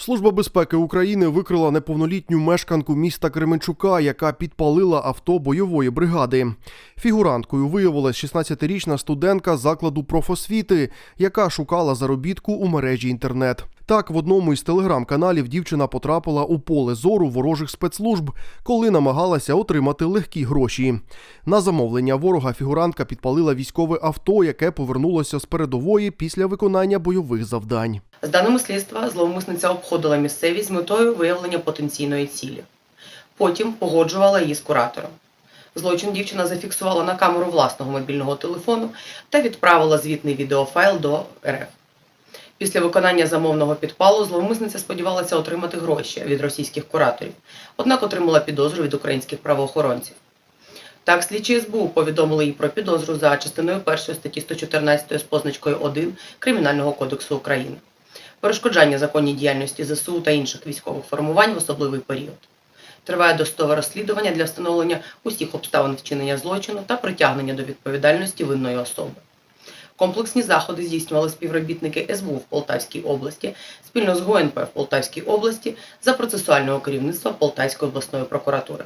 Служба безпеки України викрила неповнолітню мешканку міста Кременчука, яка підпалила авто бойової бригади. Фігуранткою виявилась 16-річна студентка закладу профосвіти, яка шукала заробітку у мережі інтернет. Так, в одному із телеграм-каналів дівчина потрапила у поле зору ворожих спецслужб, коли намагалася отримати легкі гроші. На замовлення ворога фігурантка підпалила військове авто, яке повернулося з передової після виконання бойових завдань. З даними слідства, зловмисниця обходила місцевість з метою виявлення потенційної цілі. Потім погоджувала її з куратором. Злочин дівчина зафіксувала на камеру власного мобільного телефону та відправила звітний відеофайл до РФ. Після виконання замовного підпалу зловмисниця сподівалася отримати гроші від російських кураторів, однак отримала підозру від українських правоохоронців. Так, слідчі СБУ повідомили їй про підозру за частиною 1 статті 114 з позначкою 1 Кримінального кодексу України перешкоджання законній діяльності ЗСУ та інших військових формувань в особливий період. Триває досудове розслідування для встановлення усіх обставин вчинення злочину та притягнення до відповідальності винної особи. Комплексні заходи здійснювали співробітники СБУ в Полтавській області спільно з ГУНП в Полтавській області за процесуального керівництва Полтавської обласної прокуратури.